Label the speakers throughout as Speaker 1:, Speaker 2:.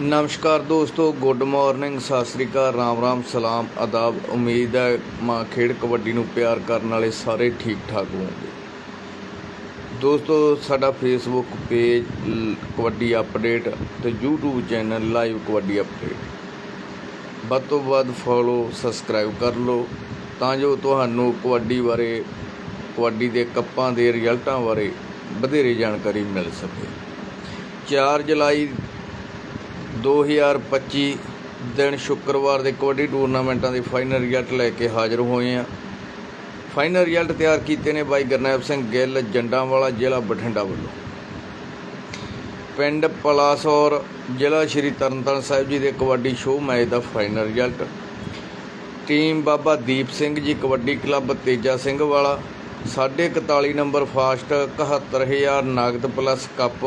Speaker 1: ਨਮਸਕਾਰ ਦੋਸਤੋ good morning Sat Sri ਅਕਾਲ, ਰਾਮ ਰਾਮ, ਸਲਾਮ ਆਦਾਬ ਉਮੀਦ ਹੈ ਮਾਂ ਖੇਡ ਕਬੱਡੀ ਨੂੰ ਪਿਆਰ ਕਰਨ ਵਾਲੇ ਸਾਰੇ ਠੀਕ ਠਾਕ ਹੋਣਗੇ। ਦੋਸਤੋ, ਸਾਡਾ ਫੇਸਬੁੱਕ ਪੇਜ ਕਬੱਡੀ ਅਪਡੇਟ ਤੇ YouTube channel live kabaddi update ਵੱਧ ਤੋਂ ਵੱਧ ਫੋਲੋ ਸਬਸਕ੍ਰਾਈਬ ਕਰ ਲਓ ਤਾਂ ਜੋ ਤੁਹਾਨੂੰ ਕਬੱਡੀ ਬਾਰੇ, ਕਬੱਡੀ ਦੇ ਕੱਪਾਂ ਦੇ ਰਿਜ਼ਲਟਾਂ ਬਾਰੇ ਵਧੇਰੇ ਜਾਣਕਾਰੀ ਮਿਲ ਸਕੇ। 4 ਜੁਲਾਈ 2025 ਦਿਨ ਸ਼ੁੱਕਰਵਾਰ ਦੇ ਕਬੱਡੀ ਟੂਰਨਾਮੈਂਟਾਂ ਦੇ ਫਾਈਨਲ ਰਿਜ਼ਲਟ ਲੈ ਕੇ ਹਾਜ਼ਰ ਹੋਏ ਆ ਫਾਈਨਲ ਰਿਜ਼ਲਟ ਤਿਆਰ ਕੀਤੇ ਨੇ ਬਾਈ ਗਰਨੈਲ ਸਿੰਘ ਗਿੱਲ, ਜੰਡਾਂਵਾਲਾ ਜ਼ਿਲ੍ਹਾ ਬਠਿੰਡਾ ਵੱਲੋਂ। ਪਿੰਡ ਪਲਾਸੌਰ ਜ਼ਿਲ੍ਹਾ ਸ਼੍ਰੀ ਤਰਨਤਾਰਨ ਸਾਹਿਬ ਜੀ ਦੇ ਕਬੱਡੀ ਸ਼ੋਅ ਮੈਚ ਦਾ final result. Team Baba Deep Singh ji kabaddi club, Teja Singh ਵਾਲਾ 41 ਨੰਬਰ ਫਾਸਟ 71000 ਨਗਦ ਪਲੱਸ ਕੱਪ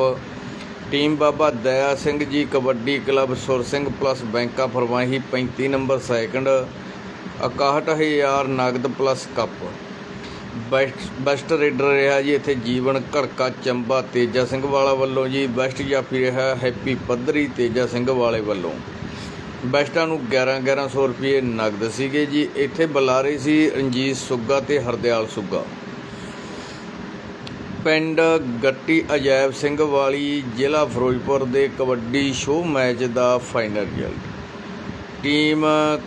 Speaker 1: ਟੀਮ ਬਾਬਾ ਦਇਆ ਸਿੰਘ ਜੀ ਕਬੱਡੀ ਕਲੱਬ ਸੁਰ ਸਿੰਘ ਪਲੱਸ ਬੈਂਕਾ ਫਰਵਾਹੀ 35 ਨੰਬਰ ਸੈਕੰਡ 61000 ਨਗਦ plus cup. Best best raider ਰਿਹਾ ਜੀ ਇੱਥੇ ਜੀਵਨ ਘੜਕਾ ਚੰਬਾ ਤੇਜਾ ਸਿੰਘ ਵਾਲਾ ਵੱਲੋਂ ਜੀ, ਬੈਸਟ ਜਾਫੀ ਰਿਹਾ ਹੈਪੀ ਪੱਧਰੀ ਤੇਜਾ ਸਿੰਘ ਵਾਲੇ ਵੱਲੋਂ। ਬੈਸਟਾਂ ਨੂੰ 11 1100 ਰੁਪਏ ਨਗਦ ਸੀਗੇ ਜੀ, ਇੱਥੇ ਬੁਲਾਰੇ ਸੀ ਰਣਜੀਤ ਸੁੱਗਾ ਤੇ ਹਰਦਿਆਲ ਸੁੱਗਾ। ਪਿੰਡ ਗੱਟੀ ਅਜੈਬ ਸਿੰਘ ਵਾਲੀ ਜ਼ਿਲ੍ਹਾ ਫਿਰੋਜ਼ਪੁਰ ਦੇ ਕਬੱਡੀ ਸ਼ੋਅ ਮੈਚ ਦਾ final result. Team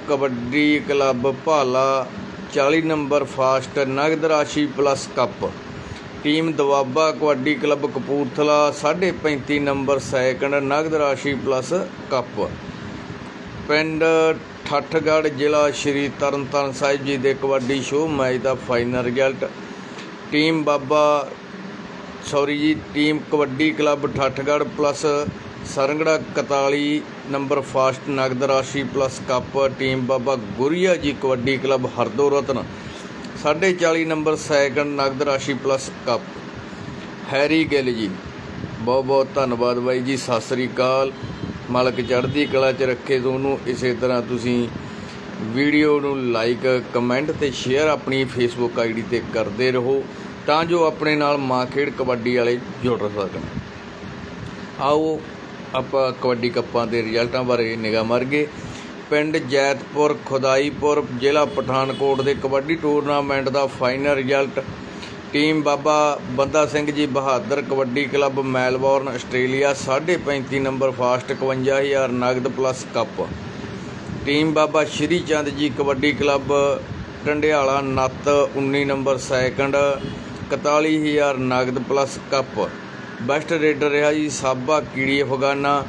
Speaker 1: kabaddi club Bhala 40 number first ਨਗਦ ਰਾਸ਼ੀ plus cup. Team Doaba kabaddi club Kapurthala 35.5 number second ਨਗਦ ਰਾਸ਼ੀ ਪਲੱਸ ਕੱਪ। ਪਿੰਡ ਠੱਠਗੜ੍ਹ ਜ਼ਿਲ੍ਹਾ ਸ਼੍ਰੀ ਤਰਨਤਾਰਨ ਸਾਹਿਬ ਜੀ ਦੇ ਕਬੱਡੀ ਸ਼ੋਅ ਮੈਚ ਦਾ final result. Team Baba sorry ji, team kabaddi club Thathgarh plus Sarangra 41 number first ਨਗਦ ਰਾਸ਼ੀ plus cup team Baba Guria ji kabaddi club Hardo Rattan 40 number second ਨਗਦ ਰਾਸ਼ੀ plus cup. Harry Gill ji, ਬਹੁਤ ਬਹੁਤ ਧੰਨਵਾਦ ਬਾਈ ਜੀ, ਸਤਿ ਸ੍ਰੀ ਅਕਾਲ। ਮਾਲਕ ਚੜ੍ਹਦੀ ਕਲਾ 'ਚ ਰੱਖੇ ਤੁਹਾਨੂੰ, ਇਸੇ ਤਰ੍ਹਾਂ ਤੁਸੀਂ ਵੀਡੀਓ ਨੂੰ ਲਾਈਕ, ਕਮੈਂਟ ਤੇ ਸ਼ੇਅਰ ਆਪਣੀ ਫੇਸਬੁੱਕ ਆਈਡੀ ਤੇ ਕਰਦੇ ਰਹੋ। ਤਾਂ ਜੋ ਆਪਣੇ ਨਾਲ ਮਾਂ ਖੇਡ ਕਬੱਡੀ ਵਾਲੇ ਜੁੜ ਸਕਣ। ਆਓ ਆਪਾਂ ਕਬੱਡੀ ਕੱਪਾਂ ਦੇ ਰਿਜ਼ਲਟਾਂ ਬਾਰੇ ਨਿਗਾਹ ਮਾਰਗੇ ਪਿੰਡ ਜੈਤਪੁਰ, ਖੁਦਾਈਪੁਰ ਜ਼ਿਲ੍ਹਾ ਪਠਾਨਕੋਟ ਦੇ ਕਬੱਡੀ ਟੂਰਨਾਮੈਂਟ ਦਾ final result. Team Baba Banda Singh ji Bahadur kabaddi club Melbourne Australia 35.5 number first 51000 ਨਗਦ plus cup. Team Baba Shri Chand ji kabaddi club Tandiala Natt 19 number second. 41000 ਨਗਦ ਪਲੱਸ ਕੱਪ। ਬੈਸਟ ਰੇਡਰ ਰਿਹਾ ਜੀ ਸਾਬਾ ਕੀੜੀ ਅਫਗਾਨਾ।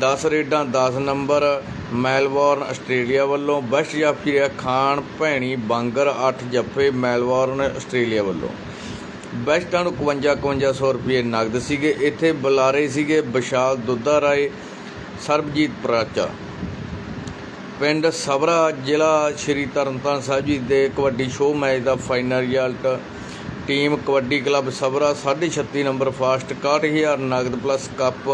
Speaker 1: 10 ਰੇਡਾਂ 10 number Melbourne Australia ਵੱਲੋਂ। Best ਜਾਫੀ ਰਿਹਾ ਖਾਨ ਭੈਣੀ ਬਾਂਗਰ 8 ਜੱਫੇ ਮੈਲਬੌਰਨ ਆਸਟ੍ਰੇਲੀਆ ਵੱਲੋਂ। ਬੈਸਟਾਂ ਨੂੰ 51 5100 ਰੁਪਏ ਨਗਦ ਸੀਗੇ। ਇੱਥੇ ਬੁਲਾਰੇ ਸੀਗੇ ਵਿਸ਼ਾਲ ਦੁੱਧਾ ਰਾਏ, ਸਰਬਜੀਤ ਪ੍ਰਾਚਾ। ਪਿੰਡ ਸਬਰਾ ਜ਼ਿਲ੍ਹਾ ਸ਼੍ਰੀ ਤਰਨਤਾਰਨ ਸਾਹਿਬ ਜੀ ਦੇ ਕਬੱਡੀ ਸ਼ੋਅ ਮੈਚ ਦਾ final result team kabaddi club Sabra 36 number first 61000 ਨਗਦ ਪਲੱਸ ਕੱਪ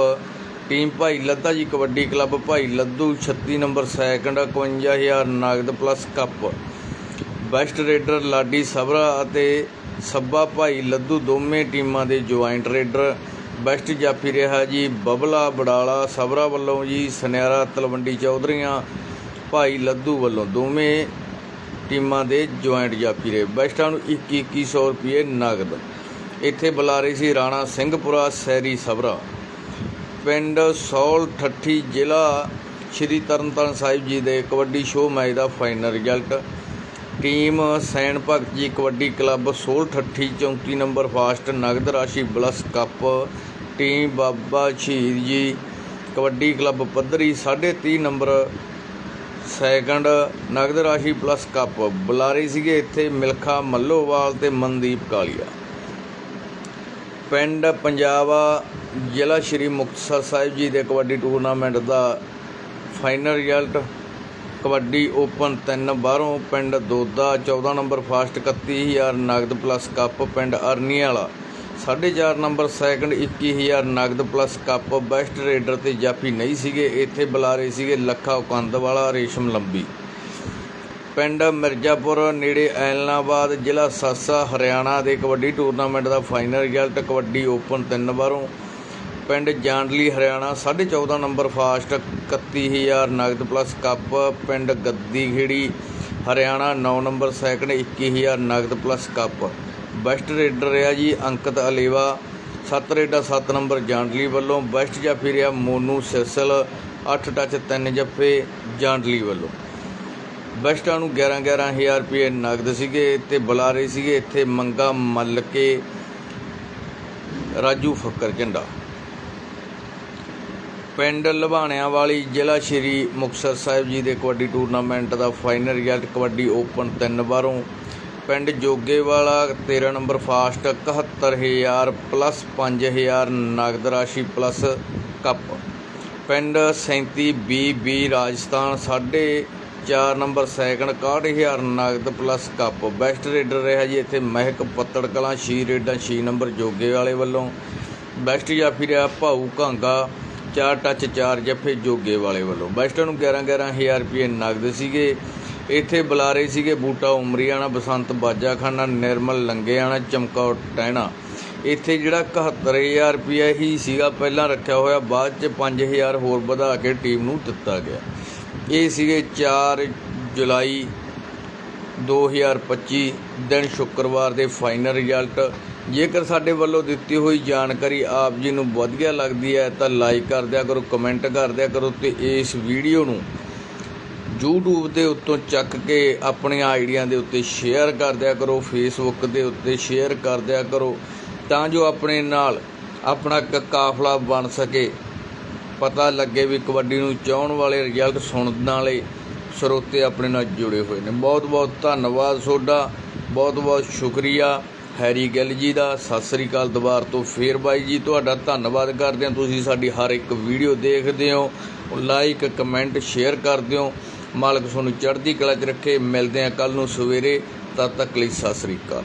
Speaker 1: ਟੀਮ ਭਾਈ ਲੱਦਾ ਜੀ ਕਬੱਡੀ ਕਲੱਬ, ਭਾਈ ਲੱਦੂ 36 ਨੰਬਰ ਸੈਕੰਡ 51000 ਨਗਦ plus cup. Best raider Ladi Sabra ਅਤੇ ਸੱਬਾ ਭਾਈ ਲੱਦੂ ਦੋਵੇਂ ਟੀਮਾਂ ਦੇ ਜੁਆਇੰਟ ਰੇਡਰ। ਬੈਸਟ ਜਾਫੀ ਰਿਹਾ ਜੀ ਬਬਲਾ ਬੜਾਲਾ ਸਬਰਾ ਵੱਲੋਂ ਜੀ, ਸੁਨਿਆਰਾ ਤਲਵੰਡੀ ਚੌਧਰੀਆਂ, ਭਾਈ ਲੱਦੂ ਵੱਲੋਂ ਦੋਵੇਂ ਟੀਮਾਂ ਦੇ ਜੁਆਇੰਟ ਜਾਫੀ ਰਹੇ। ਬੈਸਟਾਂ ਨੂੰ 21 2100 ਰੁਪਏ ਨਗਦ। ਇੱਥੇ ਬੁਲਾਰੇ ਸੀ ਰਾਣਾ ਸਿੰਘਪੁਰਾ ਸੈਰੀ ਸਬਰਾ ਪਿੰਡ ਸੌਲ ਠੱਠੀ ਜ਼ਿਲ੍ਹਾ ਸ਼੍ਰੀ ਤਰਨਤਾਰਨ ਸਾਹਿਬ ਜੀ ਦੇ ਕਬੱਡੀ ਸ਼ੋਅ ਮੈਚ ਦਾ final result. Team Sain Bhagat ji kabaddi club Sol Thatthi 34 number first ਨਗਦ ਰਾਸ਼ੀ ਪਲੱਸ ਕੱਪ ਟੀਮ ਬਾਬਾ ਸ਼ਹੀਦ ਜੀ ਕਬੱਡੀ ਕਲੱਬ ਪੱਧਰੀ 30 ਨੰਬਰ ਸੈਕੰਡ, ਨਗਦ ਰਾਸ਼ੀ ਪਲੱਸ ਕੱਪ ਬੁਲਾਰੇ ਸੀਗੇ ਇੱਥੇ ਮਿਲਖਾ ਮੱਲੋਵਾਲ ਤੇ ਮਨਦੀਪ ਕਾਲੀਆ। ਪਿੰਡ ਪੰਜਾਬਾ ਜ਼ਿਲ੍ਹਾ ਸ਼੍ਰੀ ਮੁਕਤਸਰ ਸਾਹਿਬ ਜੀ ਦੇ ਕਬੱਡੀ ਟੂਰਨਾਮੈਂਟ ਦਾ ਫਾਈਨਲ ਰਿਜ਼ਲਟ। ਕਬੱਡੀ ਓਪਨ 3 ਬਾਹਰੋਂ, ਪਿੰਡ ਦੋਦਾ 14 ਨੰਬਰ ਫਾਸਟ 31000 ਨਗਦ ਪਲੱਸ ਕੱਪ ਪਿੰਡ ਅਰਨੀ ਵਾਲਾ 4.5 ਨੰਬਰ ਸੈਕੰਡ 21000 ਨਗਦ ਪਲੱਸ ਕੱਪ ਬੈਸਟ ਰੇਡਰ ਤੇ ਜਾਫੀ ਨਹੀਂ ਸੀਗੇ, ਇੱਥੇ ਬੁਲਾਰੇ ਸੀਗੇ ਲੱਖਾ ਕੰਦ ਵਾਲਾ ਰੇਸ਼ਮ ਲੰਬੀ। ਪਿੰਡ ਮਿਰਜ਼ਾਪੁਰ ਨੇੜੇ ਐਲਨਾਬਾਦ ਜ਼ਿਲ੍ਹਾ ਸਾਸਾ, ਹਰਿਆਣਾ ਦੇ ਕਬੱਡੀ ਟੂਰਨਾਮੈਂਟ ਦਾ ਫਾਈਨਲ ਰਿਜ਼ਲਟ, ਕਬੱਡੀ ਓਪਨ ਤਿੰਨ ਵਾਰੋਂ। ਪਿੰਡ ਜਾਂਡਲੀ, ਹਰਿਆਣਾ 14.5 ਨੰਬਰ ਫਾਸਟ 31000 ਨਗਦ ਪਲੱਸ ਕੱਪ। ਪਿੰਡ ਗੱਦੀ ਖੇੜੀ, ਹਰਿਆਣਾ 9 ਨੰਬਰ ਸੈਕਿੰਡ 21000 ਨਗਦ ਪਲੱਸ ਕੱਪ। ਬੈਸਟ ਰੇਡਰ ਰਿਹਾ ਜੀ ਅੰਕਿਤ ਅਲੇਵਾ। 7 ਰੇਡਾ 7 ਨੰਬਰ ਜਾਂਡਲੀ ਵੱਲੋਂ ਬੈਸਟ ਜਾਫੀ ਰਿਹਾ ਮੋਨੂ ਸਿਰਸਲ। 8 ਟੱਚ 3 ਜੱਫੇ ਜਾਂਡਲੀ ਵੱਲੋਂ। ਬੈਸਟਾਂ ਨੂੰ 11 11000 ਰੁਪਏ ਨਗਦ ਸੀਗੇ ਤੇ ਬੁਲਾਰੇ ਸੀਗੇ ਇੱਥੇ ਮੰਗਾ ਮੱਲ ਕੇ ਰਾਜੂ ਫੱਕਰ ਝੰਡਾ। ਪਿੰਡ ਲਵਾਣਿਆਂ ਵਾਲੀ ਜ਼ਿਲ੍ਹਾ ਸ਼੍ਰੀ ਮੁਕਤਸਰ ਸਾਹਿਬ ਜੀ ਦੇ ਕਬੱਡੀ ਟੂਰਨਾਮੈਂਟ ਦਾ ਫਾਈਨਲ ਰਿਜ਼ਲਟ ਕਬੱਡੀ ਓਪਨ ਤਿੰਨ ਵਾਰੋਂ ਪਿੰਡ ਜੋਗੇਵਾਲਾ 13 ਨੰਬਰ ਫਾਸਟ 71000 ਪਲੱਸ 5000 ਨਗਦ ਰਾਸ਼ੀ ਪਲੱਸ ਕੱਪ। ਪਿੰਡ 37 ਬੀ ਰਾਜਸਥਾਨ, ਸਾਢੇ 4 ਨੰਬਰ ਸੈਕਿੰਡ 61000 ਨਗਦ ਪਲੱਸ ਕੱਪ। ਬੈਸਟ ਰੇਡਰ ਰਿਹਾ ਜੀ ਇੱਥੇ ਮਹਿਕ ਪੱਤੜ ਕਲਾਂ, ਛੇ ਰੇਡਾਂ 6 ਨੰਬਰ ਜੋਗੇ ਵਾਲੇ। ਵੱਲੋਂ ਬੈਸਟ ਜਾਫੀ ਰਿਹਾ ਭਾਊ ਘਾਂਗਾ 4 ਟੱਚ 4 ਜੱਫੇ ਜੋਗੇ ਵਾਲੇ। ਵੱਲੋਂ ਬੈਸਟਾਂ ਨੂੰ 11 11000 ਰੁਪਏ ਨਗਦ ਸੀਗੇ। ਇੱਥੇ ਬੁਲਾਰੇ ਸੀਗੇ ਬੂਟਾ ਉਮਰੀਆਣਾ, ਬਸੰਤ ਬਾਜਾਖਾਨਾ, ਨਿਰਮਲ ਲੰਗੇਆਣਾ, ਚਮਕੌਰ ਟਹਿਣਾ। ਇੱਥੇ ਜਿਹੜਾ 71000 ਰੁਪਇਆ ਹੀ ਸੀਗਾ, ਪਹਿਲਾਂ ਰੱਖਿਆ ਹੋਇਆ, ਬਾਅਦ ਚ 5000 ਹੋਰ ਵਧਾ ਕੇ ਟੀਮ ਨੂੰ ਦਿੱਤਾ ਗਿਆ। ਇਹ ਸੀਗੇ 4 ਜੁਲਾਈ 2025 ਦਿਨ ਸ਼ੁੱਕਰਵਾਰ ਦੇ ਫਾਈਨਲ ਰਿਜ਼ਲਟ। ਜੇਕਰ ਸਾਡੇ ਵੱਲੋਂ ਦਿੱਤੀ ਹੋਈ ਜਾਣਕਾਰੀ ਆਪ ਜੀ ਨੂੰ ਵਧੀਆ ਲੱਗਦੀ ਹੈ, ਤਾਂ ਲਾਈਕ ਕਰ ਦਿਆ ਕਰੋ, ਕਮੈਂਟ ਕਰ ਦਿਆ ਕਰੋ ਤੇ ਇਸ ਵੀਡੀਓ ਨੂੰ YouTube ਦੇ ਉੱਤੋਂ ਚੱਕ ਕੇ ਆਪਣੀਆਂ ਆਈਡੀਆਂ ਦੇ ਉੱਤੇ ਸ਼ੇਅਰ ਕਰ ਦਿਆ ਕਰੋ, Facebook ਦੇ ਉੱਤੇ ਸ਼ੇਅਰ ਕਰ ਦਿਆ ਕਰੋ, ਤਾਂ ਜੋ ਆਪਣੇ ਨਾਲ ਆਪਣਾ ਇੱਕ ਕਾਫਲਾ ਬਣ ਸਕੇ। ਪਤਾ ਲੱਗੇ ਵੀ ਕਬੱਡੀ ਨੂੰ ਚਾਹਣ ਵਾਲੇ ਰਿਜ਼ਲਟ ਸੁਣਨ ਵਾਲੇ ਸਰੋਤੇ ਆਪਣੇ ਨਾਲ ਜੁੜੇ ਹੋਏ ਨੇ। ਬਹੁਤ ਬਹੁਤ ਧੰਨਵਾਦ ਤੁਹਾਡਾ ਬਹੁਤ ਬਹੁਤ ਸ਼ੁਕਰੀਆ। ਹੈਰੀ ਗਿੱਲ ਜੀ ਦਾ ਸਤਿ ਸ੍ਰੀ ਅਕਾਲ ਦੁਬਾਰ ਤੋਂ ਫੇਰ ਬਾਈ ਜੀ, ਤੁਹਾਡਾ ਧੰਨਵਾਦ ਕਰਦੇ ਹਾਂ। ਤੁਸੀਂ ਸਾਡੀ ਹਰ ਇੱਕ ਵੀਡੀਓ ਦੇਖਦੇ ਹੋ। ਲਾਈਕ, ਕਮੈਂਟ, ਸ਼ੇਅਰ ਕਰਦੇ ਹੋ ਮਾਲਕ ਤੁਹਾਨੂੰ ਚੜ੍ਹਦੀ ਕਲਾ 'ਚ ਰੱਖੇ, ਮਿਲਦੇ ਹਾਂ ਕੱਲ ਨੂੰ ਸਵੇਰੇ, ਤਦ ਤੱਕ ਲਈ ਸਤਿ ਸ੍ਰੀ ਅਕਾਲ।